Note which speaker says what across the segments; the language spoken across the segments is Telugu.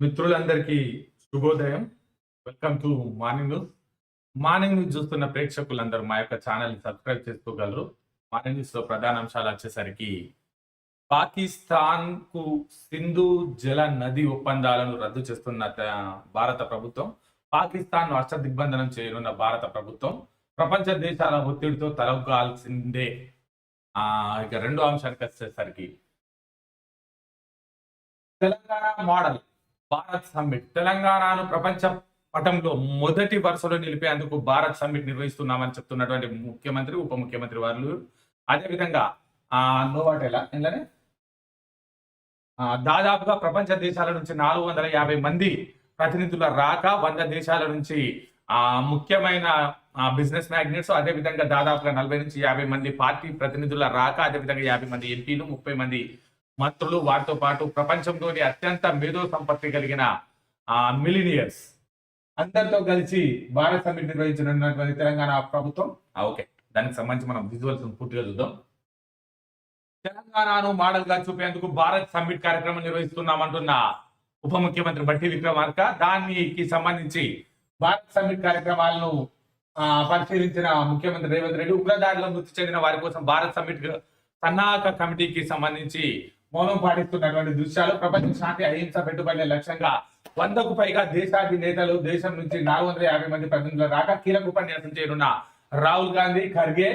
Speaker 1: మిత్రులందరికీ శుభోదయం. Welcome to morning news morning news చూస్తున్న ప్రేక్షకులందరూ మా యొక్క ఛానల్ని సబ్స్క్రైబ్ చేసుకోగలరు. మార్నింగ్ న్యూస్లో ప్రధాన అంశాలు వచ్చేసరికి పాకిస్తాన్కు సింధు జల నది ఒప్పందాలను రద్దు చేస్తున్న భారత ప్రభుత్వం పాకిస్తాన్ అష్ట దిగ్బంధనం చేయనున్న భారత ప్రభుత్వం ప్రపంచ దేశాల ఒత్తిడితో తలగాల్సిందే ఇక రెండో అంశానికి వచ్చేసరికి తెలంగాణ మోడల్. భారత్ సమ్మిట్. తెలంగాణను ప్రపంచ పటంలో మొదటి వరుసలో నిలిపేందుకు భారత్ సమ్మిట్ నిర్వహిస్తున్నామని చెప్తున్నటువంటి ముఖ్యమంత్రి ఉప ముఖ్యమంత్రి వారు. అదేవిధంగా ఆ నోవాటెలా? దాదాపుగా ప్రపంచ దేశాల నుంచి నాలుగు వందల యాభై మంది ప్రతినిధుల రాక వంద దేశాల నుంచి ఆ ముఖ్యమైన బిజినెస్ మ్యాగ్నెట్స్ అదేవిధంగా దాదాపుగా నలభై నుంచి యాభై మంది పార్టీ ప్రతినిధుల రాక అదేవిధంగా యాభై మంది ఎంపీలు ముప్పై మంది మంత్రులు వారితో పాటు ప్రపంచంలోని అత్యంత మేధో సంపత్తి కలిగిన మిలినియర్స్ అందరితో కలిసి భారత్ సమ్మిట్ నిర్వహించనున్నటువంటి తెలంగాణ ప్రభుత్వం. ఓకే. దానికి సంబంధించి మనం విజువల్స్ పూర్తిగా చూద్దాం. తెలంగాణను మోడల్గా చూపేందుకు భారత్ సమ్మిట్ కార్యక్రమం నిర్వహిస్తున్నామంటున్న ఉప ముఖ్యమంత్రి బట్టి విక్రమార్క. దానికి సంబంధించి భారత్ సమ్మిట్ కార్యక్రమాలను ఆ, పరిశీలించిన ముఖ్యమంత్రి రేవంత్ రెడ్డి ఉగ్రదాడిలో మృతి చెందిన వారి కోసం భారత్ సమ్మిట్ సన్నాహక కమిటీకి సంబంధించి మౌనం పాటిస్తున్నటువంటి దృశ్యాలు ప్రపంచ శాంతి అహింస పెట్టుబడుల లక్ష్యంగా వందకు పైగా దేశాధినేతలు దేశం నుంచి నాలుగు వందల యాభై మంది ప్రతినిధులు రాక కీలక ఉపన్యాసం చేయనున్న రాహుల్ గాంధీ ఖర్గే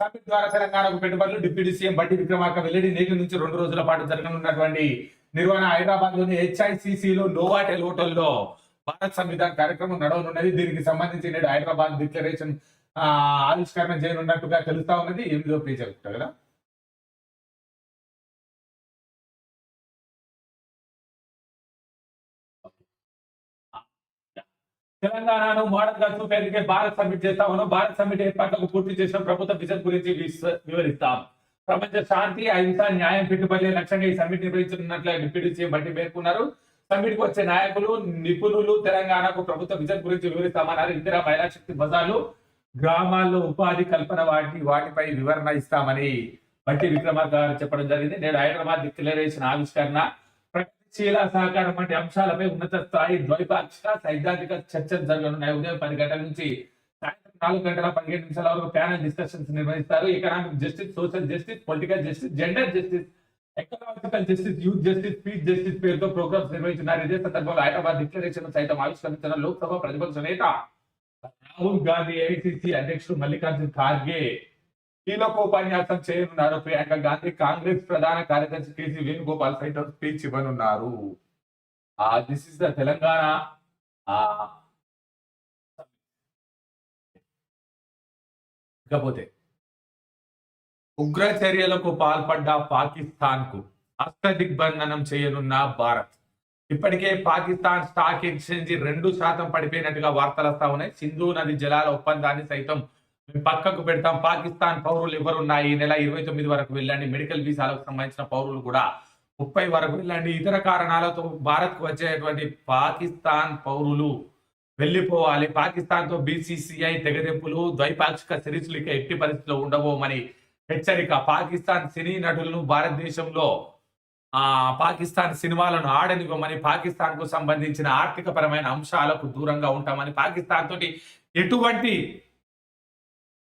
Speaker 1: సమ్మిట్ ద్వారా తెలంగాణకు పెట్టుబడులు డిప్యూటీ సీఎం బట్టి విక్రమార్క వెల్లడి నేటి నుంచి రెండు రోజుల పాటు జరగనున్నటువంటి నిర్వహణ హైదరాబాద్లోని హెచ్ఐసిసిలో నోవాటెల్ హోటల్లో భారత్ సంవిధాన్ కార్యక్రమం నడవనున్నది. దీనికి సంబంధించి నేడు హైదరాబాద్ డిక్లరేషన్ ఆవిష్కరణ చేయనున్నట్టుగా తెలుస్తా ఉన్నది. ఎనిమిదో పేజీ కదా. తెలంగాణను మోడల్గా చూపేందుకే భారత్ సమ్మిట్ చేస్తా ఉన్నాం. భారత్ సమ్మిట్ ఏర్పాట్లకు పూర్తి చేసిన ప్రభుత్వ విజన్ గురించి వివరిస్తాం. ప్రపంచ శాంతి అహింస న్యాయం పెట్టుబడి లక్ష్యంగా ఈ సమ్మిట్ నిర్వహించనున్నట్లు డిప్యూటీ సీఎం బట్టి పేర్కొన్నారు. సమ్మిట్కు వచ్చే నాయకులు నిపుణులు తెలంగాణకు ప్రభుత్వ విజన్ గురించి వివరిస్తామన్నారు. ఇందిరా మహిళా శక్తి బజార్లు గ్రామాల్లో ఉపాధి కల్పన వాటి వాటిపై వివరణ ఇస్తామని బట్టి విక్రమార్క గారు చెప్పడం జరిగింది. నేడు హైదరాబాద్ డిక్లరేషన్ ఆవిష్కరణ ప్రగతిశీల సహకారం వంటి అంశాలపై ఉన్నత స్థాయి ద్వైపాక్షిక సైద్ధాంతిక చర్చలు జరగనున్నాయి. ఉదయం పది గంటల నుంచి సాయంత్రం నాలుగు గంటల పదిహేను నిమిషాల వరకు ప్యానల్ డిస్కషన్స్ నిర్వహిస్తారు. Economic justice social justice political justice gender justice economical justice youth justice peace justice పేరుతో ప్రోగ్రామ్స్ నిర్వహించినారు ఇదే సందర్భంలో హైదరాబాద్ డిక్లరేషన్ సైతం ఆవిష్కరించిన లోక్సభ ప్రతిపక్ష నేత రాహుల్ గాంధీ ఏఐసిసి అధ్యక్షుడు మల్లికార్జున్ ఖార్గే కీలకోపన్యాసం చేయనున్నారు ప్రియాంక గాంధీ. కాంగ్రెస్ ప్రధాన కార్యదర్శి కేసీ వేణుగోపాల్ సైతం స్పీచ్ ఇవ్వనున్నారు. దిస్ ఇస్ ద తెలంగాణ ఇకపోతే ఉగ్ర చర్యలకు పాల్పడ్డ పాకిస్తాన్కు అస్త్ర దిగ్బంధనం చేయనున్న భారత్. ఇప్పటికే పాకిస్తాన్ స్టాక్ ఎక్స్చేంజ్ రెండు శాతం పడిపోయినట్టుగా వార్తలు వస్తా ఉన్నాయి. సింధు నది జలాల ఒప్పందాన్ని సైతం మేము పక్కకు పెడతాం. పాకిస్తాన్ పౌరులు ఎవరున్నాయి? ఈ నెల ఇరవై తొమ్మిది వరకు వెళ్ళండి. మెడికల్ వీసాలకు సంబంధించిన పౌరులు కూడా ముప్పై వరకు వెళ్ళండి. ఇతర కారణాలతో భారత్కు వచ్చేటువంటి పాకిస్తాన్ పౌరులు వెళ్ళిపోవాలి. పాకిస్తాన్తో బీసీసీఐ తెగదెంపులు ద్వైపాక్షిక సిరీస్లు ఇక ఎట్టి పరిస్థితిలో ఉండబోమని హెచ్చరిక. పాకిస్తాన్ సినీ నటులను భారతదేశంలో ఆ పాకిస్తాన్ సినిమాలను ఆడనివ్వమని పాకిస్తాన్కు సంబంధించిన ఆర్థిక పరమైన అంశాలకు దూరంగా ఉంటామని పాకిస్తాన్ తోటి ఎటువంటి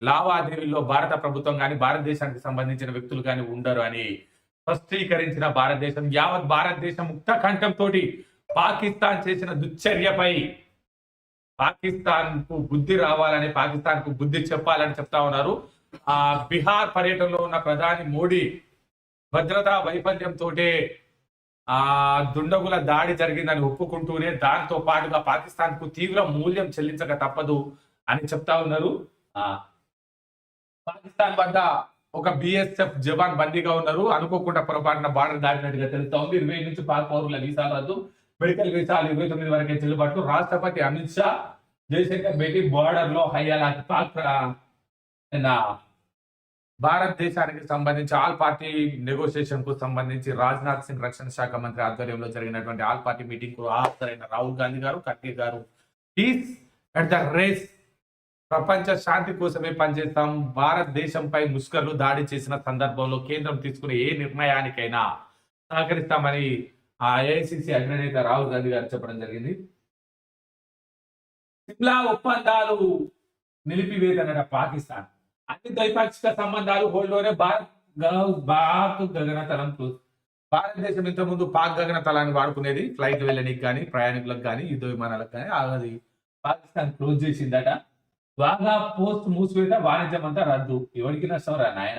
Speaker 1: లావాదేవీల్లో భారత ప్రభుత్వం కానీ భారతదేశానికి సంబంధించిన వ్యక్తులు కానీ ఉండరు అని స్పష్టీకరించిన భారతదేశం యావత్ భారతదేశం ముక్త కంఠంతో పాకిస్తాన్ చేసిన దుశ్చర్యపై పాకిస్తాన్కు బుద్ధి రావాలని పాకిస్తాన్కు బుద్ధి చెప్పాలని చెప్తా ఉన్నారు. ఆ బీహార్ పర్యటనలో ఉన్న ప్రధాని మోడీ భద్రతా వైఫల్యంతో ఆ దుండగుల దాడి జరిగిందని ఒప్పుకుంటూనే దాంతో పాటుగా పాకిస్తాన్కు తీవ్ర మూల్యం చెల్లించక తప్పదు అని చెప్తా ఉన్నారు. ఆ పాకిస్తాన్ వద్ద ఒక బిఎస్ఎఫ్ జవాన్ బందీగా ఉన్నారు. అనుకోకుండా పొరపాటున బార్డర్ దాటినట్టుగా తెలుస్తా ఉంది. ఇరవై నుంచి పాక్ పౌరుల వీసాలు రద్దు. మెడికల్ వీసాలు ఇరవై తొమ్మిది వరకే చెల్లుబాటు. రాష్ట్రపతి అమిత్ షా జయశంకర్ భేటీ బార్డర్లో హయ్యాలా పాక్ భారతదేశానికి సంబంధించి ఆల్ పార్టీ నెగోషియేషన్కు సంబంధించి రాజ్నాథ్ సింగ్ రక్షణ శాఖ మంత్రి ఆధ్వర్యంలో జరిగినటువంటి ఆల్ పార్టీ మీటింగ్కు హాజరైన రాహుల్ గాంధీ గారు ఖర్గే గారు. ఈస్ అట్ ద రేస్ ప్రపంచ శాంతి కోసమే పనిచేస్తాం. భారతదేశంపై ముష్కర్లు దాడి చేసిన సందర్భంలో కేంద్రం తీసుకునే ఏ నిర్ణయానికైనా సహకరిస్తామని ఆ ఏఐసిసి అగ్రనేత రాహుల్ గాంధీ గారు చెప్పడం జరిగింది. సిమ్లా ఒప్పందాలు నిలిపివేదనట పాకిస్తాన్. అన్ని ద్వైపాక్షిక సంబంధాలు హోల్డ్లోనే భారత్ గ- పాక్ గగనతలం క్లోజ్ భారతదేశం ఇంతకుముందు ముందు పాక్ గగనతలాన్ని వాడుకునేది ఫ్లైట్ వెళ్ళడానికి కానీ ప్రయాణికులకు కానీ యుద్ధ విమానాలకు కానీ అది పాకిస్తాన్ క్లోజ్ చేసిందట. వాఘా పోస్ట్ మూసివేత వాణిజ్యం అంతా రద్దు. ఎవరికి నష్టం రా నాయన?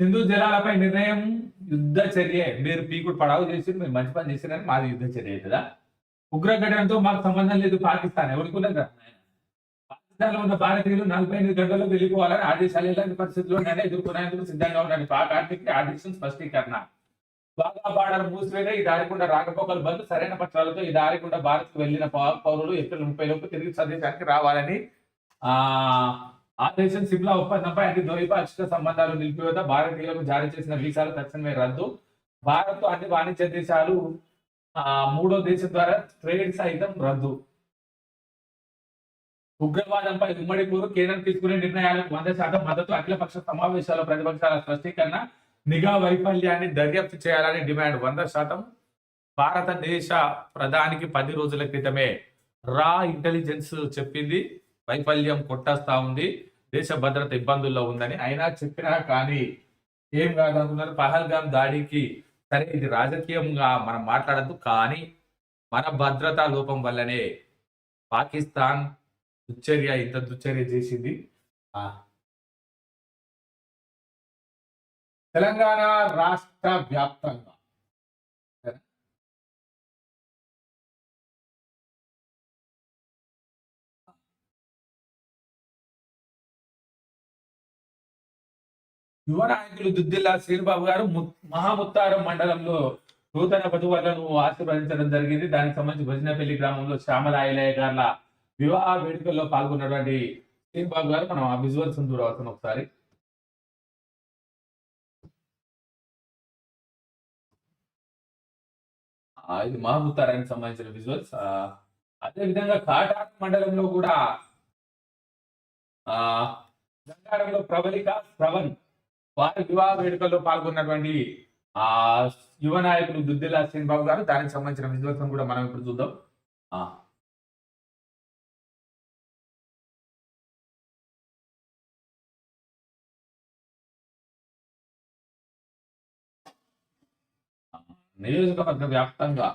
Speaker 1: సింధు జలాలపై నిర్ణయం యుద్ధ చర్య. మీరు పీకుడు పడావు చేసి మీరు మంచి పని చేసినారని మాది యుద్ధ చర్య అవుతుందా ఉగ్రఘటనతో మాకు సంబంధం లేదు పాకిస్తాన్. ఎవరికి ఉన్నది పాకిస్తాన్లో ఉన్న భారతీయులు నలభై ఎనిమిది గంటల్లో వెళ్ళిపోవాలని ఆదేశాలు ఇలాంటి పరిస్థితుల్లో ఎదుర్కొనేందుకు సిద్ధంగా ఉండాలి పాక్ ఆర్థిక ఆదేశం స్పష్టీకరణ. బాగా బార్డర్ మూసివేత. ఈ దారికుండా రాకపోకలు బంద్. సరైన పత్రాలతో ఈ దారికుండా భారత్ వెళ్ళిన పౌ- పౌరులు ఏప్రిల్ ముప్పై లోపు తిరిగి స్వదేశానికి రావాలని ఆ ఆదేశం సిమ్లా ఒప్పందంపై అన్ని ద్వైపాక్షిక సంబంధాలు నిలిపివేత భారతీయులకు జారీ చేసిన వీసాలు తక్షణమే రద్దు. భారత్ అన్ని వాణిజ్య దేశాలు ఆ మూడో దేశం ద్వారా ట్రేడ్ సైతం రద్దు. ఉగ్రవాదంపై ఉమ్మడి కేంద్రం తీసుకునే నిర్ణయాలకు వంద శాతం మద్దతు అఖిలపక్ష సమావేశాల ప్రతిపక్షాల స్పష్టీకరణ నిఘా వైఫల్యాన్ని దర్యాప్తు చేయాలని డిమాండ్ వంద శాతం. భారతదేశ ప్రధానికి పది రోజుల క్రితమే రా ఇంటెలిజెన్స్ చెప్పింది. వైఫల్యం కొట్టేస్తా ఉంది. దేశ భద్రత ఇబ్బందుల్లో ఉందని అయినా చెప్పినా కానీ ఏం కాదనుకున్నారు? పహల్గాం దాడికి సరే ఇది రాజకీయంగా మనం మాట్లాడద్దు కానీ మన భద్రతా లోపం వల్లనే పాకిస్తాన్ దుశ్చర్య ఇంత దుశ్చర్య చేసింది. ఆ. తెలంగాణ రాష్ట్ర వ్యాప్తంగా యువ నాయకులు దుద్దిల్లా శ్రీబాబు గారు మహాముత్తారం మండలంలో నూతన వధువులను ఆశీర్వదించడం జరిగింది. దానికి సంబంధించి భజనపల్లి గ్రామంలో శ్యామలాయలయ్య గారుల వివాహ వేడుకల్లో పాల్గొన్నటువంటి శ్రీబాబు గారు మనం ఆ విజువల్స్ చూడవచ్చు ఒకసారి. ఇది మహాముత్తారానికి సంబంధించిన విజువల్స్. అదే విధంగా కాటారం మండలంలో కూడా ఆ గంగారంలో ప్రబలిక ప్రవణ్ వారి వివాహ వేడుకల్లో పాల్గొన్నటువంటి ఆ యువ నాయకులు దుద్దిల్లా శ్రీబాబు గారు దానికి సంబంధించిన విజువల్స్ కూడా మనం ఇప్పుడు చూద్దాం. ఆ. నియోజకవర్గ వ్యాప్తంగా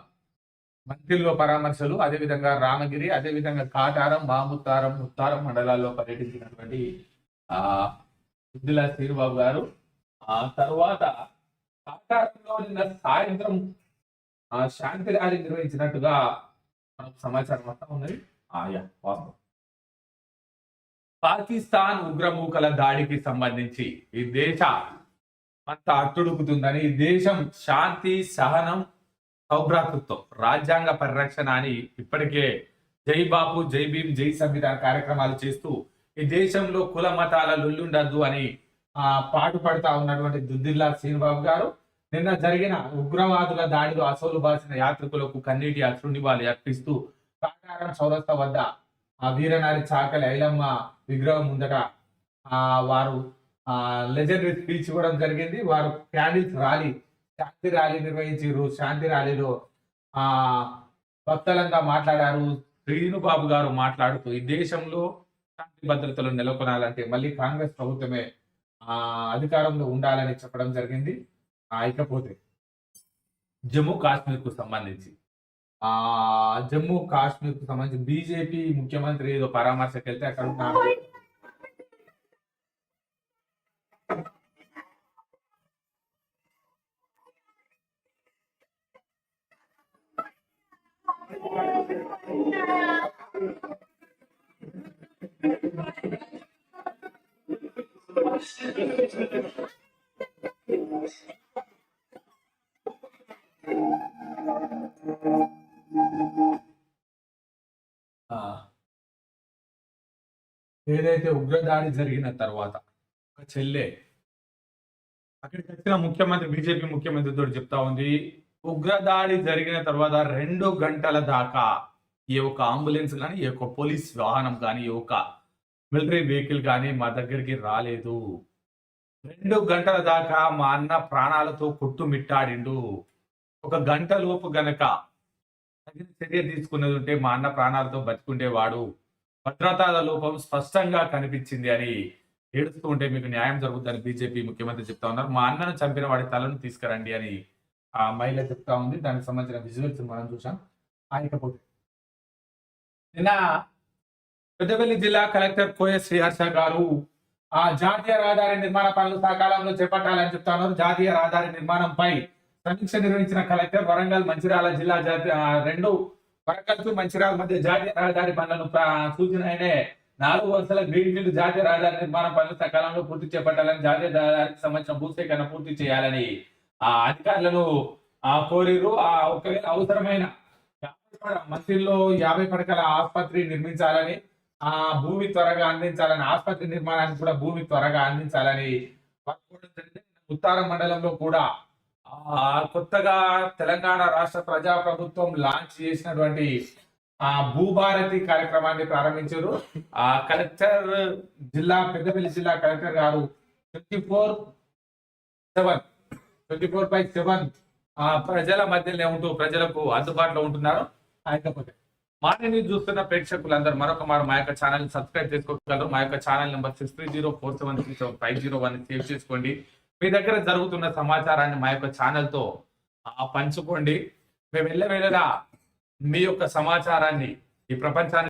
Speaker 1: మంత్రిలో పరామర్శలు అదేవిధంగా రామగిరి అదేవిధంగా కాటారం మాముత్తారం ముత్తారం మండలాల్లో పర్యటించినటువంటి ఆ దుద్దిల శ్రీబాబు గారు. ఆ తర్వాత కాకారంలో నిన్న సాయంత్రం ఆ శాంతి ర్యాలీ నిర్వహించినట్టుగా మనకు సమాచారం వస్తా ఉన్నది. ఆయా వాస్తవం. పాకిస్తాన్ ఉగ్రమూకల దాడికి సంబంధించి ఈ దేశ అంత అట్టుడుకుతుందని ఈ దేశం శాంతి సహనం సౌభ్రాతృత్వం రాజ్యాంగ పరిరక్షణ అని ఇప్పటికే జై బాపు జై భీమ్ జై సంవిధాన కార్యక్రమాలు చేస్తూ ఈ దేశంలో కుల మతాల లొల్లుండద్దు అని పాటు పడతా ఉన్నటువంటి దుద్దిల్లా శ్రీనిబాబు గారు నిన్న జరిగిన ఉగ్రవాదుల దాడిలో అసలు బాసిన యాత్రికులకు కన్నీటి అశ్రునివాళి అర్పిస్తూ కాటారం సౌరస్థ వద్ద ఆ వీరనారి చాకలి ఐలమ్మ విగ్రహం ముందట ఆ వారు ఆ లెజెండరీ స్పీచ్ ఇవ్వడం జరిగింది. వారు క్యాండిల్స్ ర్యాలీ శాంతి ర్యాలీ నిర్వహించారు శాంతి ర్యాలీలో ఆ భక్తులంతా మాట్లాడారు. శ్రీనుబాబు గారు మాట్లాడుతూ ఈ దేశంలో శాంతి భద్రతలు నెలకొనాలంటే మళ్ళీ కాంగ్రెస్ ప్రభుత్వమే ఆ అధికారంలో ఉండాలని చెప్పడం జరిగింది. ఇకపోతే జమ్మూ కాశ్మీర్కు సంబంధించి. ఆ జమ్మూ కాశ్మీర్కు సంబంధించి బీజేపీ ముఖ్యమంత్రి ఏదో పరామర్శకు వెళ్తే అక్కడ oh ఏదైతే ఉగ్రదాడి జరిగిన తర్వాత ఒక చెల్లె అక్కడికి వచ్చిన ముఖ్యమంత్రి బీజేపీ ముఖ్యమంత్రితో చెప్తా ఉంది ఉగ్రదాడి జరిగిన తర్వాత రెండు గంటల దాకా ఈ యొక్క అంబులెన్స్ కానీ ఈ యొక్క పోలీస్ వాహనం కానీ ఏ ఒక మిలిటరీ వెహికల్ కానీ మా దగ్గరికి రాలేదు. రెండు గంటల దాకా మా అన్న ప్రాణాలతో కొట్టుమిట్టాడిండు. ఒక గంట లోపు గనక తగిన చర్య తీసుకున్నది ఉంటే మా అన్న ప్రాణాలతో బతికుండేవాడు. భద్రతా లోపం స్పష్టంగా కనిపించింది అని ఏడుస్తూ ఉంటే మీకు న్యాయం జరుగుతుందని బీజేపీ ముఖ్యమంత్రి చెప్తా ఉన్నారు. మా అన్నను చంపిన వాడి తలను తీసుకురండి అని ఆ మహిళ చెప్తా ఉంది. దానికి సంబంధించిన విజువల్స్ మనం చూసాం ఆయకపోతే నిన్న పెద్దపల్లి జిల్లా కలెక్టర్ కోయ శ్రీహర్ష గారు ఆ జాతీయ రహదారి నిర్మాణ పనులు సకాలంలో చేపట్టాలని చెప్తాను జాతీయ రహదారి నిర్మాణంపై సమీక్ష నిర్వహించిన కలెక్టర్ వరంగల్ మంచిర్యాల జిల్లా జాతీయ రెండు వరంగల్ టు మంచిర్యాల మధ్య జాతీయ రహదారి పనులను సూచన అయినే నాలుగు వరుసల గ్రీన్ ఫీల్డ్ జాతీయ రహదారి నిర్మాణ పనులు సకాలంలో పూర్తి చేపట్టాలని జాతీయ రహదారికి సంబంధించిన భూసేకరణ పూర్తి చేయాలని ఆ అధికారులను ఆ కోరిరు. ఆ ఒకవేళ అవసరమైన మంత్రిలో యాభై పడకల ఆసుపత్రి నిర్మించాలని ఆ భూమి త్వరగా అందించాలని ఆసుపత్రి నిర్మాణానికి కూడా భూమి త్వరగా అందించాలని ఉత్తర ఉత్తారం మండలంలో కూడా ఆ కొత్తగా తెలంగాణ రాష్ట్ర ప్రజా ప్రభుత్వం లాంచ్ చేసినటువంటి ఆ భూభారతి కార్యక్రమాన్ని ప్రారంభించారు. ఆ కలెక్టర్ జిల్లా పెద్దపల్లి జిల్లా కలెక్టర్ గారు twenty four seven twenty four by seven ఆ ప్రజల మధ్యలో ఉంటూ ప్రజలకు అందుబాటులో ఉంటున్నారు. కాకపోతే మార్నింగ్ చూస్తున్న ప్రేక్షకులందరూ మరొక మారు మా యొక్క ఛానల్ సబ్స్క్రైబ్ చేసుకోగలరు. మా యొక్క channel number six three zero four seven three seven five zero one save చేసుకోండి. మీ దగ్గర జరుగుతున్న సమాచారాన్ని మా యొక్క ఛానల్తో పంచుకోండి. మేము వెళ్ళ వెళ్ళగా మీ యొక్క సమాచారాన్ని ఈ ప్రపంచానికి